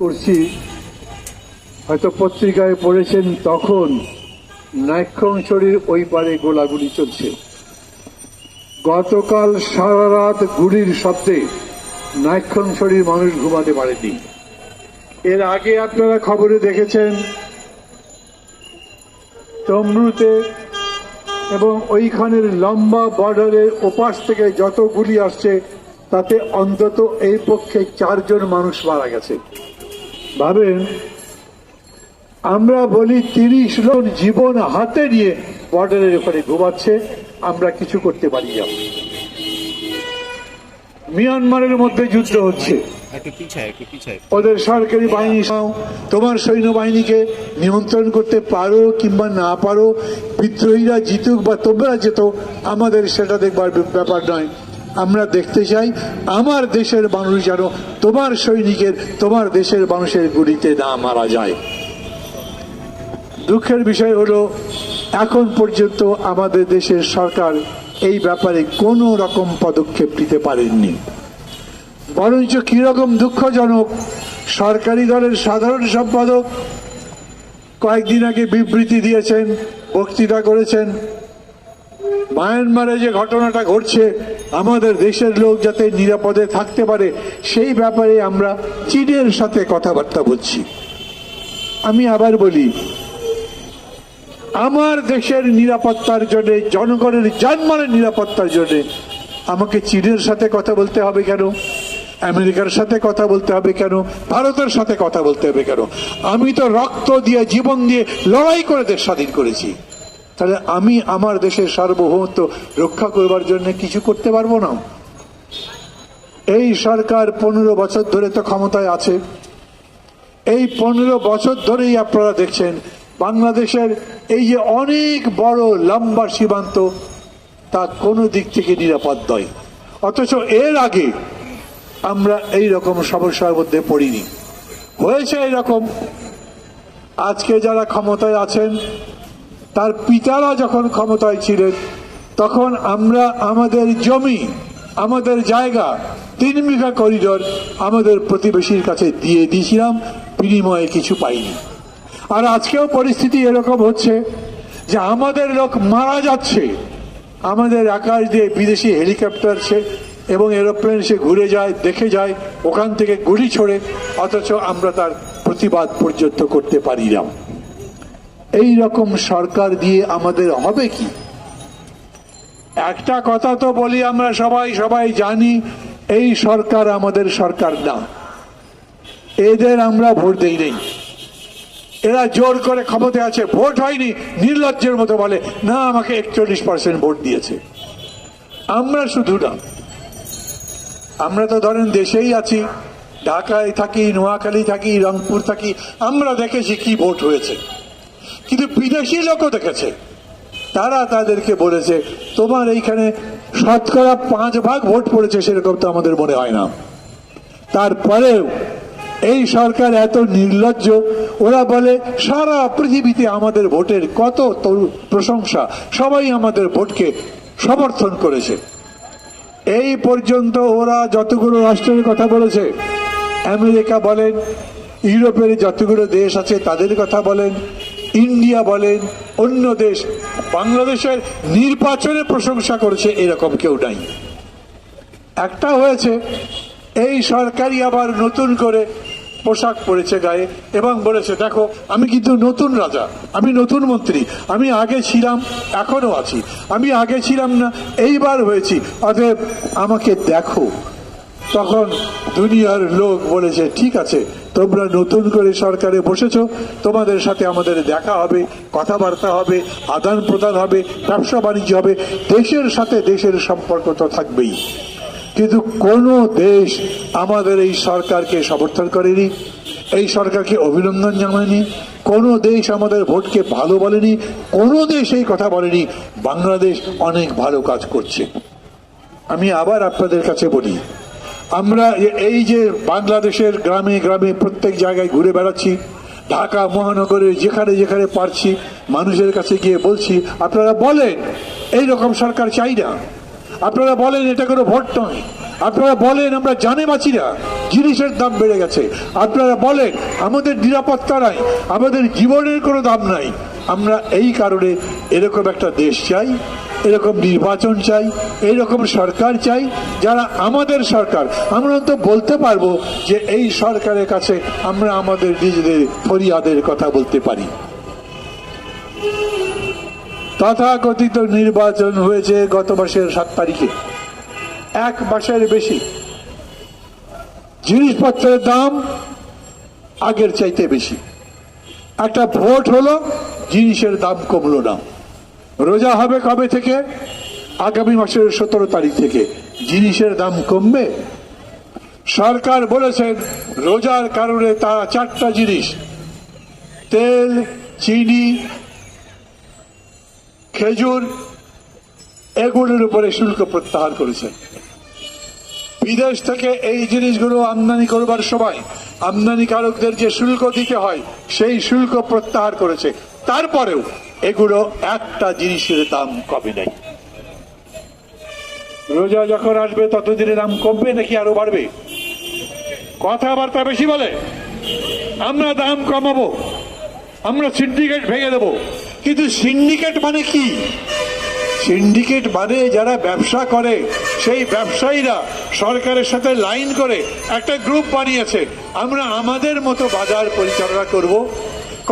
করছি। হয়তো পত্রিকায় পড়েছেন তখন নাইক্ষংসরীর ওই পারে গোলাগুলি চলছে। গতকাল সারা রাত গুলির শব্দে নাইক্ষংসরীর মানুষ ঘুমাতে পারেনি। এর আগে আপনারা খবরে দেখেছেন তমরুতে এবং ওইখানের লম্বা বর্ডারের ওপাশ থেকে যত গুলি আসছে, তাতে অন্তত এই পক্ষে চারজন মানুষ মারা গেছে। ভাবেন আমরা বলি তিরিশ লোক জীবন হাতে নিয়ে বর্ডারের ওখানে ঘুমাচ্ছে আমরা কিছু করতে পারি না। মিয়ানমারের মধ্যে যুদ্ধ হচ্ছে। ওদের সরকারি বাহিনী তোমার সৈন্যবাহিনীকে নিয়ন্ত্রণ করতে পারো কিংবা না পারো বিদ্রোহীরা জিতুক বা তোমরা যেত আমাদের সেটা দেখবার ব্যাপার নয়। আমরা দেখতে চাই, আমার দেশের মানুষ যেন তোমার সৈনিকের, তোমার দেশের মানুষের গুলিতে না মারা যায়। দুঃখের বিষয় হলো, এখন পর্যন্ত আমাদের দেশের সরকার এই ব্যাপারে কোনো রকম পদক্ষেপ নিতে পারেননি। বরঞ্চ কীরকম দুঃখজনক, সরকারি দলের সাধারণ সম্পাদক কয়েকদিন আগে বিবৃতি দিয়েছেন, বক্তৃতা করেছেন। মায়ানমারে যে ঘটনাটা ঘটছে আমাদের দেশের লোক যাতে নিরাপদে থাকতে পারে, সেই ব্যাপারে আমরা চীনের সাথে কথাবার্তা বলছি। আমি আবার বলি, আমার দেশের নিরাপত্তার জন্য, জনগণের জানমালের নিরাপত্তার জন্য আমাকে চীনের সাথে কথা বলতে হবে কেন? আমেরিকার সাথে কথা বলতে হবে কেন? ভারতের সাথে কথা বলতে হবে কেন? আমি তো রক্ত দিয়ে, জীবন দিয়ে লড়াই করে দেশ স্বাধীন করেছি। তাহলে আমি আমার দেশের সার্বভৌমত্ব রক্ষা করবার জন্য কিছু করতে পারব না? এই সরকার পনেরো বছর ধরে তো ক্ষমতায় আছে। এই পনেরো বছর ধরেই আপনারা দেখছেন, বাংলাদেশের এই যে অনেক বড় লম্বা সীমান্ত, তা কোনো দিক থেকে নিরাপদ নয়। অথচ এর আগে আমরা এই রকম সমস্যার মধ্যে পড়িনি। হয়েছে এরকম আজকে যারা ক্ষমতায় আছেন তার পিতারা যখন ক্ষমতায় ছিলেন, তখন আমরা আমাদের জমি, আমাদের জায়গা, তিন বিঘা করিডর আমাদের প্রতিবেশীর কাছে দিয়ে দিয়েছিলাম, বিনিময়ে কিছু পাইনি। আর আজকেও পরিস্থিতি এরকম হচ্ছে যে আমাদের লোক মারা যাচ্ছে। আমাদের আকাশ দিয়ে বিদেশি হেলিকপ্টার সে এবং এরোপ্লেন সে ঘুরে যায়, দেখে যায়, ওখান থেকে গুলি ছোড়ে, অথচ আমরা তার প্রতিবাদ পর্যন্ত করতে পারি না এই রকম সরকার দিয়ে আমাদের হবে কি? একটা কথা তো বলি আমরা সবাই সবাই জানি, এই সরকার আমাদের সরকার না। এদের আমরা ভোট দেই নেই। এরা জোর করে ক্ষমতা আছে, ভোট হয়নি, নির্লজ্জের মতো বলে, না, আমাকে একচল্লিশ পার্সেন্ট ভোট দিয়েছে। আমরা শুধু না, আমরা তো ধরেন দেশেই আছি, ঢাকায় থাকি, নোয়াখালী থাকি, রংপুর থাকি, আমরা দেখেছি কি ভোট হয়েছে। কিন্তু বিদেশি লোকও দেখেছে। তারা তাদেরকে বলেছে, তোমার এইখানে শতকরা পাঁচ ভাগ ভোট পড়েছে, সেরকম তো আমাদের মনে হয় না। তারপরেও এই সরকার এত নির্লজ্জ, ওরা বলে, সারা পৃথিবীতে আমাদের ভোটের কত প্রশংসা, সবাই আমাদের ভোটকে সমর্থন করেছে। এই পর্যন্ত ওরা যতগুলো রাষ্ট্রের কথা বলেছে, আমেরিকা বলেন, ইউরোপের যতগুলো দেশ আছে তাদের কথা বলেন ইন্ডিয়া বলেন, অন্য দেশ, বাংলাদেশের নির্বাচনে প্রশংসা করেছে, এরকম কেউ নাই। একটা হয়েছে, এই সরকারি আবার নতুন করে পোশাক পরেছে গায়ে এবং বলেছে, দেখো, আমি কিন্তু নতুন রাজা, আমি নতুন মন্ত্রী, আমি আগে ছিলাম এখনও আছি, আমি আগে ছিলাম না, এইবার হয়েছি, অতএব আমাকে দেখো। তখন দুনিয়ার লোক বলেছে, ঠিক আছে, তোমরা নতুন করে সরকারে বসেছো, তোমাদের সাথে আমাদের দেখা হবে, কথাবার্তা হবে আদান প্রদান হবে, ব্যবসা বাণিজ্য হবে, দেশের সাথে দেশের সম্পর্ক তো থাকবেই। কিন্তু কোন দেশ আমাদের এই সরকারকে সমর্থন করেনি, এই সরকারকে অভিনন্দন জানায়নি, কোন দেশ আমাদের ভোটকে ভালো বলেনি, কোন দেশ এই কথা বলেনি, বাংলাদেশ অনেক ভালো কাজ করছে। আমি আবার আপনাদের কাছে বলি আমরা এই যে বাংলাদেশের গ্রামে গ্রামে প্রত্যেক জায়গায় ঘুরে বেড়াচ্ছি, ঢাকা মহানগরে যেখানে যেখানে পারছি, মানুষের কাছে গিয়ে বলছি, আপনারা বলেন, এই রকম সরকার চাই না। আপনারা বলেন এটা কোনো ভোট নয়। আপনারা বলেন আমরা জানে বাঁচি না, জিনিসের দাম বেড়ে গেছে। আপনারা বলেন আমাদের নিরাপত্তা নাই, আমাদের জীবনের কোনো দাম নাই। আমরা এই কারণে এরকম একটা দেশ চাই এরকম নির্বাচন চাই এইরকম সরকার চাই, যারা আমাদের সরকার। আমরা তো বলতে পারব যে এই সরকারের কাছে আমরা আমাদের নিজেদের ফরিয়াদের কথা বলতে পারি। তথাকথিত নির্বাচন হয়েছে গত মাসের সাত তারিখে। এক মাসের বেশি। জিনিসপত্রের দাম আগের চাইতে বেশি। একটা ভোট হলো, জিনিসের দাম কমলো না। রোজা হবে কবে থেকে? আগামী মাসের সতেরো তারিখ থেকে। জিনিসের দাম কমবে। সরকার বলেছেন, রোজার কারণে তারা চারটা জিনিস। তেল, চিনি, খেজুর, এগুলোর উপরে শুল্ক প্রত্যাহার করেছেন। বিদেশ থেকে এই জিনিসগুলো আমদানি করবার সময় আমদানিকারকদের যে শুল্ক দিতে হয়, সেই শুল্ক প্রত্যাহার করেছে। তারপরেও এগুলো একটা জিনিসের দাম কমে নাই? রোজা যখন আসবে ততদিনে দাম কমবে নাকি আরও বাড়বে? কথাবার্তা বেশি বলে। আমরা দাম কমাবো আমরা সিন্ডিকেট ভেঙে দেবো। কিন্তু সিন্ডিকেট মানে কি? সিন্ডিকেট মানে যারা ব্যবসা করে সেই ব্যবসায়ীরা সরকারের সাথে লাইন করে একটা গ্রুপ বানিয়েছে। আমরা আমাদের মতো বাজার পরিচালনা করব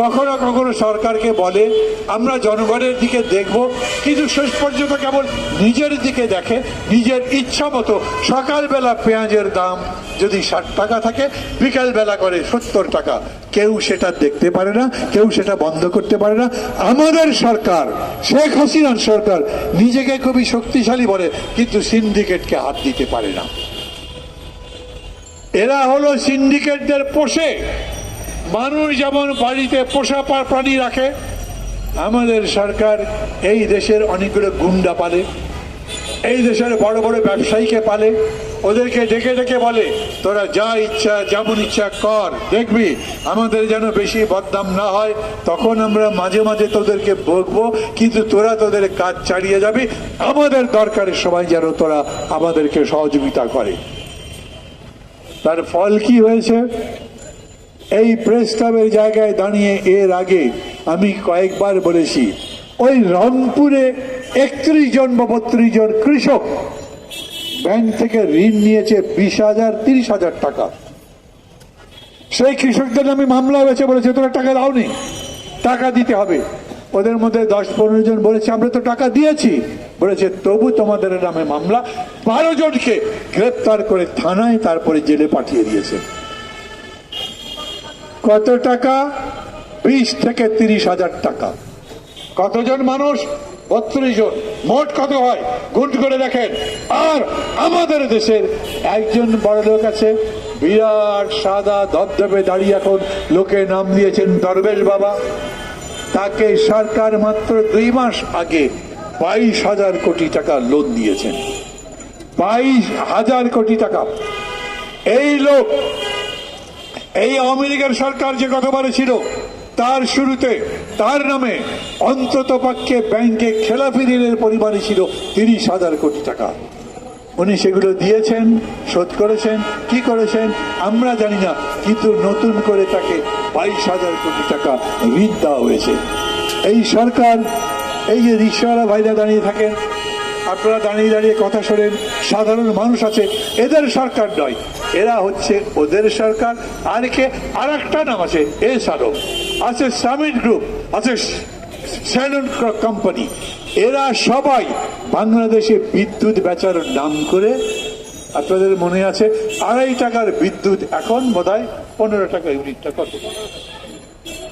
কখনো কখনো সরকারকে বলে, আমরা জনগণের দিকে দেখব, কিন্তু শেষ পর্যন্ত কেবল নিজের দিকে দেখে, নিজের ইচ্ছা মতো সকালবেলা পেঁয়াজের দাম যদি ষাট টাকা থাকে, বিকালবেলা করে সত্তর টাকা। কেউ সেটা দেখতে পারে না, কেউ সেটা বন্ধ করতে পারে না। আমাদের সরকার, শেখ হাসিনার সরকার, নিজেকে খুবই শক্তিশালী বলে, কিন্তু সিন্ডিকেটকে হাত দিতে পারে না। এরা হলো সিন্ডিকেটদের পোষে। মানুষ যেমন বাড়িতে পোষা প্রাণী রাখে, আমাদের সরকার এই দেশের অনেকগুলো গুন্ডা পালে, এই দেশের বড় বড় ব্যবসায়ীকে পালে, ওদেরকে ডেকে ডেকে বলে, তোরা যা ইচ্ছা, যেমন ইচ্ছা কর, দেখবি, আমাদের যেন বেশি বদনাম না হয়, তখন আমরা মাঝে মাঝে তোদেরকে বকবো, কিন্তু তোরা তোদের কাজ চালিয়ে যাবি, আমাদের দরকারের সবাই যেন তোরা আমাদেরকে সহযোগিতা করে। তার ফল কি হয়েছে? এই প্রেস ক্লাবের জায়গায় দাঁড়িয়ে এর আগে আমি কয়েকবার বলেছি, ওই রংপুরে একত্রিশ জন বা বত্রিশ জন কৃষক ব্যাংক থেকে ঋণ নিয়েছে বিশ হাজার, তিরিশ হাজার টাকা। সেই কৃষকদের আমি মামলা হয়েছে বলেছে, তোরা টাকা দাওনি, টাকা দিতে হবে। ওদের মধ্যে দশ পনেরো জন বলেছে, আমরা তো টাকা দিয়েছি। বলেছে, তবু তোমাদের নামে মামলা। বারো জনকে গ্রেপ্তার করে থানায়, তারপরে জেলে পাঠিয়ে দিয়েছে। কত টাকা? বিশ থেকে তিরিশ হাজার টাকা। কতজন মানুষ? বত্রিশ জন। মোট কত হয়? গুণ করে দেখেন। আর আমাদের দেশের একজন বড় লোক আছে, বিরাট সাদা ধবধবে দাঁড়িয়ে এখন লোকে নাম দিয়েছেন দরবেশ বাবা। তাকে সরকার মাত্র দুই মাস আগে বাইশ হাজার কোটি টাকা লোন দিয়েছেন। বাইশ হাজার কোটি টাকা। এই লোক এই আমেরিকার সরকার যে গতবারে ছিল, তার শুরুতে, তার নামে অন্তত পক্ষে ব্যাংকে খেলাপি ঋণের পরিমাণই ছিল তিরিশ হাজার কোটি টাকা। উনি সেগুলো দিয়েছেন, শোধ করেছেন, কি করেছেন, আমরা জানি না, কিন্তু নতুন করে তাকে বাইশ হাজার কোটি টাকা ঋণ দেওয়া হয়েছে। এই সরকার, এই যে রিক্সাওয়ালা ভাইরা দাঁড়িয়ে থাকেন, আপনারা দাঁড়িয়ে দাঁড়িয়ে কথা শোনেন, সাধারণ মানুষ আছে, এদের সরকার নয় এরা হচ্ছে ওদের সরকার, আর কে আর একটা নাম আছে, এ সারো আছে সামিট গ্রুপ, আছে কোম্পানি। এরা সবাই বাংলাদেশে বিদ্যুৎ বেচার নাম করে, আপনাদের মনে আছে, আড়াই টাকার বিদ্যুৎ এখন বোধ হয় পনেরো টাকা ইউনিটটা কত?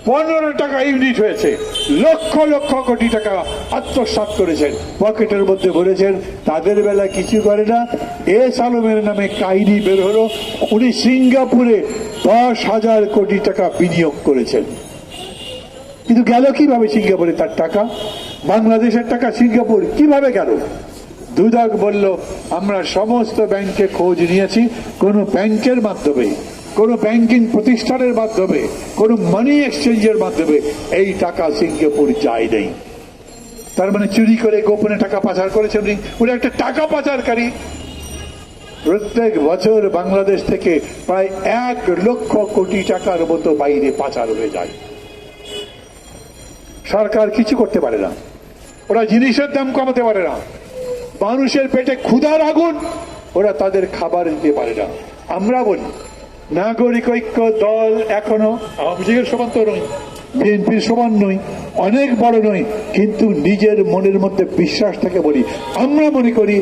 পনেরো টাকা ইউনিট হয়েছে। লক্ষ লক্ষ কোটি টাকা আত্মসাৎ করেছেন। পকেটের মধ্যে ভরেছেন। তাদের বেলা কিছু করে না। এস আলমের নামে কাহিনী বের হলো। উনি সিঙ্গাপুরে দশ হাজার কোটি টাকা বিনিয়োগ করেছেন। কিন্তু গেল কীভাবে সিঙ্গাপুরে তার টাকা? বাংলাদেশের টাকা সিঙ্গাপুর কীভাবে গেল? দুদক বলল, আমরা সমস্ত ব্যাংকে খোঁজ নিয়েছি। কোনো ব্যাংকের মাধ্যমে কোনো ব্যাংকিং প্রতিষ্ঠানের মাধ্যমে, কোনো মানি এক্সচেঞ্জের মাধ্যমে এই টাকা সিঙ্গাপুর যায় নেই। তার মানে চুরি করে গোপনে টাকা পাচার করেছেন উনি। উনি একটা টাকা পাচারকারী। প্রত্যেক বছর বাংলাদেশ থেকে প্রায় এক লক্ষ কোটি টাকার মতো বাইরে পাচার হয়ে যায়। সরকার কিছু করতে পারে না। ওরা জিনিসের দাম কমাতে পারে না। মানুষের পেটে ক্ষুধার আগুন। ওরা তাদের খাবার দিতে পারে না। আমরা বলি নাগরিক ঐক্য দল এখনও আওয়ামী লীগের সমান তো নয়। বিএনপির সমান নই অনেক বড় নই কিন্তু নিজের মনের মধ্যে বিশ্বাস থেকে বলি আমরা মনে করি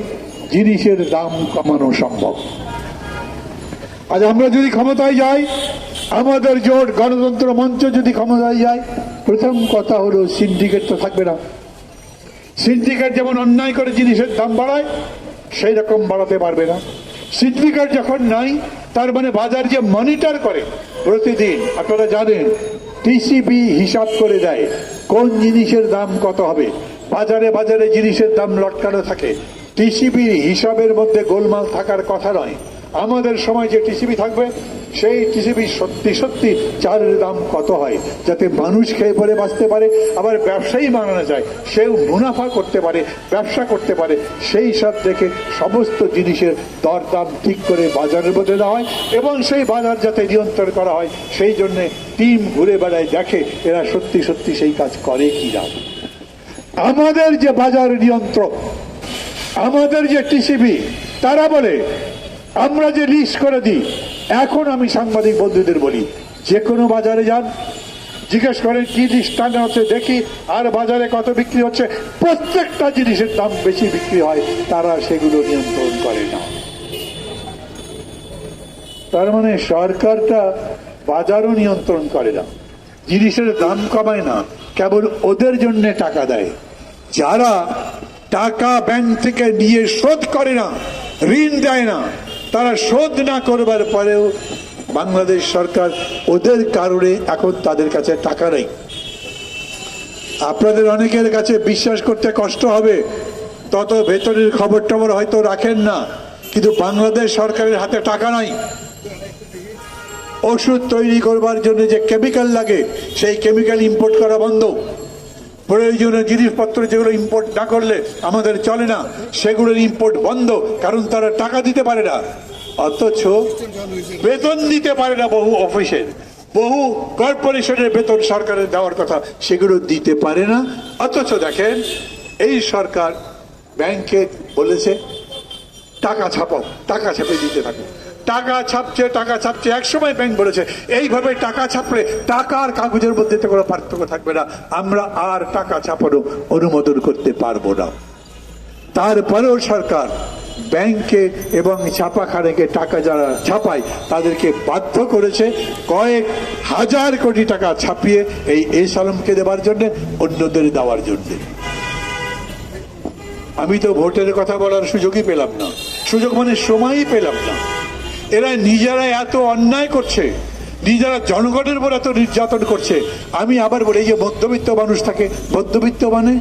জিনিসের দাম কমানো সম্ভব। আজ আমরা যদি ক্ষমতায় যাই আমাদের জোট গণতন্ত্র মঞ্চ যদি ক্ষমতায় যায় প্রথম কথা হলো সিন্ডিকেট তো থাকবে না। সিন্ডিকেট যেমন অন্যায় করে জিনিসের দাম বাড়ায় সেই রকম বাড়াতে পারবে না। সিন্ডিকেট যখন নাই তার মানে বাজার যে মনিটর করে প্রতিদিন, আপনারা জানেন টিসিবি হিসাব করে দেয় কোন জিনিসের দাম কত হবে। বাজারে বাজারে জিনিসের দাম লটকানো থাকে। টিসিবি হিসাবের মধ্যে গোলমাল থাকার কথা নয়। আমাদের সময় যে টিসিবি থাকবে সেই টিসিবি সত্যি সত্যি চালের দাম কত হয়? যাতে মানুষ খেয়ে পরে বাঁচতে পারে, আবার ব্যবসায়ী বানানো যায়, সেও মুনাফা করতে পারে, ব্যবসা করতে পারে, সেই সব দেখে সমস্ত জিনিসের দরদাম ঠিক করে বাজারের মধ্যে দেওয়া হয় এবং সেই বাজার যাতে নিয়ন্ত্রণ করা হয়, সেই জন্যে টিম ঘুরে বেড়ায়, দেখে এরা সত্যি সত্যি সেই কাজ করে কি না আমাদের যে বাজার নিয়ন্ত্রক, আমাদের যে টিসিবি, তারা বলে আমরা যে লিস্ট করে দিই, এখন আমি সাংবাদিক বন্ধুদের বলি, যে কোনো বাজারে যান, জিজ্ঞেস করেন কি লিস্ট টানা হচ্ছে, দেখি আর বাজারে কত বিক্রি হচ্ছে, প্রত্যেকটা জিনিসের দাম বেশি বিক্রি হয়, তারা সেগুলো নিয়ন্ত্রণ করে না। তার মানে সরকারটা বাজারও নিয়ন্ত্রণ করে না, জিনিসের দাম কমায় না, কেবল ওদের জন্য টাকা দেয়। যারা টাকা ব্যাংক থেকে নিয়ে শোধ করে না, ঋণ দেয় না তারা শোধ না করবার পরেও বাংলাদেশ সরকার ওদের কারণে এখন তাদের কাছে টাকা নেই। আপনাদের অনেকের কাছে বিশ্বাস করতে কষ্ট হবে, তত ভেতরের খবর টবর হয়তো রাখেন না, কিন্তু বাংলাদেশ সরকারের হাতে টাকা নাই। ওষুধ তৈরি করবার জন্য যে কেমিক্যাল লাগে, সেই কেমিক্যাল ইম্পোর্ট করা বন্ধ। প্রয়োজনীয় জিনিসপত্র যেগুলো ইম্পোর্ট না করলে আমাদের চলে না, সেগুলোর ইম্পোর্ট বন্ধ, কারণ তারা টাকা দিতে পারে না। অথচ বেতন দিতে পারে না বহু অফিসের বহু কর্পোরেশনের বেতন সরকারের দেওয়ার কথা, সেগুলো দিতে পারে না। অথচ দেখেন, এই সরকার ব্যাংকে বলেছে, টাকা ছাপাও, টাকা ছাপে দিতে থাকো। টাকা ছাপছে টাকা ছাপছে, একসময় ব্যাংক বলেছে, এইভাবে টাকা ছাপলে টাকা আর কাগজের মধ্যে তো কোনো পার্থক্য থাকবে না। আমরা আর টাকা ছাপানো অনুমোদন করতে পারব না। তারপরেও সরকার ব্যাংকে এবং ছাপাখানাকে টাকা যারা ছাপায়, তাদেরকে বাধ্য করেছে কয়েক হাজার কোটি টাকা ছাপিয়ে এই এস আলমকে দেওয়ার জন্যে, অন্যদের দেওয়ার জন্যে। আমি তো ভোটের কথা বলার সুযোগই পেলাম না। সুযোগ মানে সময়ই পেলাম না। এরা নিজেরা এত অন্যায় করছে, নিজেরা জনগণের উপর এত নির্যাতন করছে। আমি আবার বলি যে মধ্যবিত্ত মানুষ থাকে, মধ্যবিত্ত মানে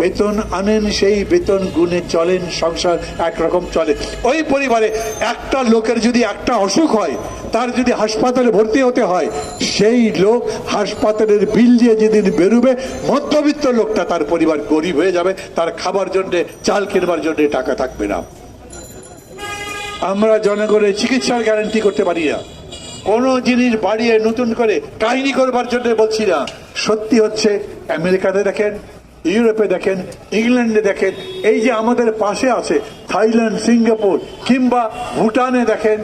বেতন আনেন, সেই বেতন গুণে চলেন, সংসার একরকম চলে। ওই পরিবারে একটা লোকের যদি একটা অসুখ হয়, তার যদি হাসপাতালে ভর্তি হতে হয়, সেই লোক হাসপাতালের বিল দিয়ে যেদিন বেরোবে, মধ্যবিত্ত লোকটা তার পরিবার গরিব হয়ে যাবে, তার খাবার জন্যে, চাল কিনবার জন্যে টাকা থাকবে না। আমরা জনগণের চিকিৎসার গ্যারান্টি করতে পারি না। কোনো জিনিস বাড়িয়ে নতুন করে কাহিনী করবার জন্য বলছি না। সত্যি হচ্ছে, আমেরিকাতে দেখেন, ইউরোপে দেখেন, ইংল্যান্ডে দেখেন, এই যে আমাদের পাশে আছে, থাইল্যান্ড, সিঙ্গাপুর কিংবা ভুটানে দেখেন,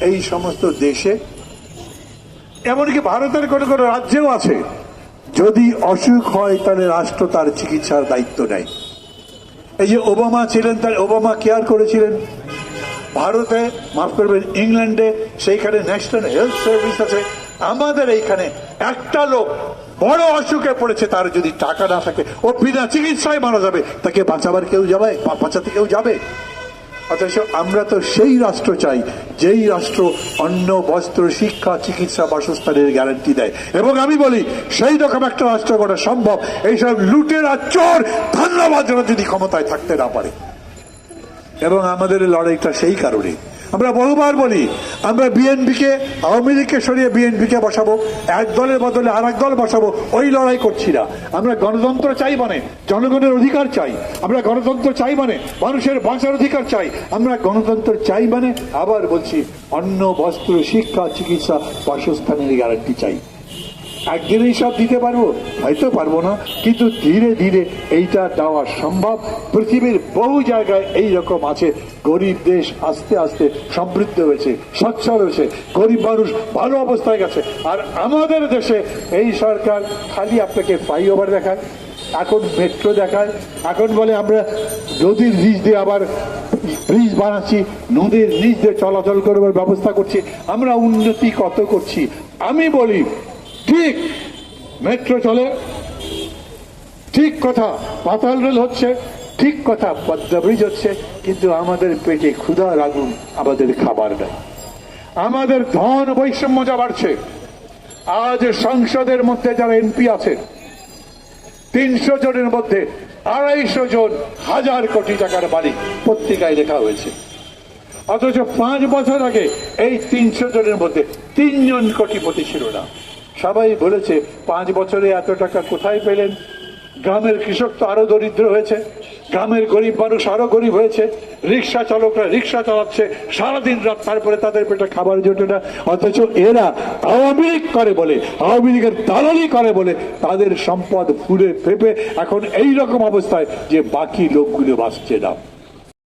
এই সমস্ত দেশে, এমনকি ভারতের কোনো কোনো রাজ্যেও আছে, যদি অসুখ হয় তাহলে রাষ্ট্র তার চিকিৎসার দায়িত্ব নেয়। এই যে ওবামা ছিলেন, তার ওবামা কেয়ার করেছিলেন ভারতে মাফ করবেন, ইংল্যান্ডে সেইখানে ন্যাশনাল হেলথ সার্ভিস আছে। আমাদের এইখানে একটা লোক বড় অসুখে পড়েছে, তার যদি টাকা না থাকে, ও বিনা চিকিৎসায় মারা যাবে। তাকে বাঁচাবার কেউ যাবে? বাঁচাতে কেউ যাবে? অথচ আমরা তো সেই রাষ্ট্র চাই, যেই রাষ্ট্র অন্ন, বস্ত্র, শিক্ষা, চিকিৎসা, বাসস্থানের গ্যারান্টি দেয়। এবং আমি বলি, সেই রকম একটা রাষ্ট্র করা সম্ভব। এইসব লুটের চোর, ধন্যবাদ যদি ক্ষমতায় থাকতে না পারে। এবং আমাদের লড়াইটা সেই কারণে আমরা বহুবার বলি, আমরা বিএনপিকে, আওয়ামী লীগকে সরিয়ে বিএনপিকে বসাবো, এক দলের বদলে আর দল বসাবো, ওই লড়াই করছি না। আমরা গণতন্ত্র চাই মানে জনগণের অধিকার চাই। আমরা গণতন্ত্র চাই মানে মানুষের বাঁচার অধিকার চাই। আমরা গণতন্ত্র চাই মানে আবার বলছি, অন্ন, বস্ত্র, শিক্ষা, চিকিৎসা, বাসস্থানের গ্যারান্টি চাই। একদিনেই সব দিতে পারব, হয়তো পারব না। কিন্তু ধীরে ধীরে এইটা দেওয়া সম্ভব। পৃথিবীর বহু জায়গায় এই রকম আছে। গরিব দেশ আস্তে আস্তে সমৃদ্ধ হয়েছে, সচ্ছল হয়েছে। গরিব মানুষ ভালো অবস্থায় গেছে। আর আমাদের দেশে এই সরকার খালি আপনাকে ফ্লাইওভার দেখায়, এখন মেট্রো দেখায়। এখন বলে আমরা নদীর নিচ দিয়ে আবার ব্রিজ বানাচ্ছি, নদীর নিচ দিয়ে চলাচল করবার ব্যবস্থা করছি। আমরা উন্নতি কত করছি? আমি বলি ঠিক। মেট্রো চলে। ঠিক কথা। পাতাল রেল হচ্ছে, ঠিক কথা। পদ্মা ব্রিজ হচ্ছে। কিন্তু আমাদের পেটে ক্ষুধা লাগুন আমাদের খাবার নাই। আমাদের ধন বৈষম্য যা বাড়ছে, আজ সংসদের মধ্যে যারা এমপি আছে তিনশো জনের মধ্যে আড়াইশো জন হাজার কোটি টাকার বাড়ি পত্রিকায় লেখা হয়েছে। অথচ পাঁচ বছর আগে এই তিনশো জনের মধ্যে তিনজন কোটিপতি ছিল না। সবাই বলেছে, পাঁচ বছরে এত টাকা কোথায় পেলেন? গ্রামের কৃষক তো আরও দরিদ্র হয়েছে, গ্রামের গরিব মানুষ আরও গরিব হয়েছে, রিক্সা চালকরা রিক্সা চালাচ্ছে, সারাদিন রাত, তারপরে তাদের পেটে খাবার জোটে না, অথচ এরা আওয়ামী লীগ করে বলে, আওয়ামী লীগের দালালি করে বলে, তাদের সম্পদ ফুলে ফেপে, এখন এই রকম অবস্থায় যে বাকি লোকগুলো বাঁচছে না।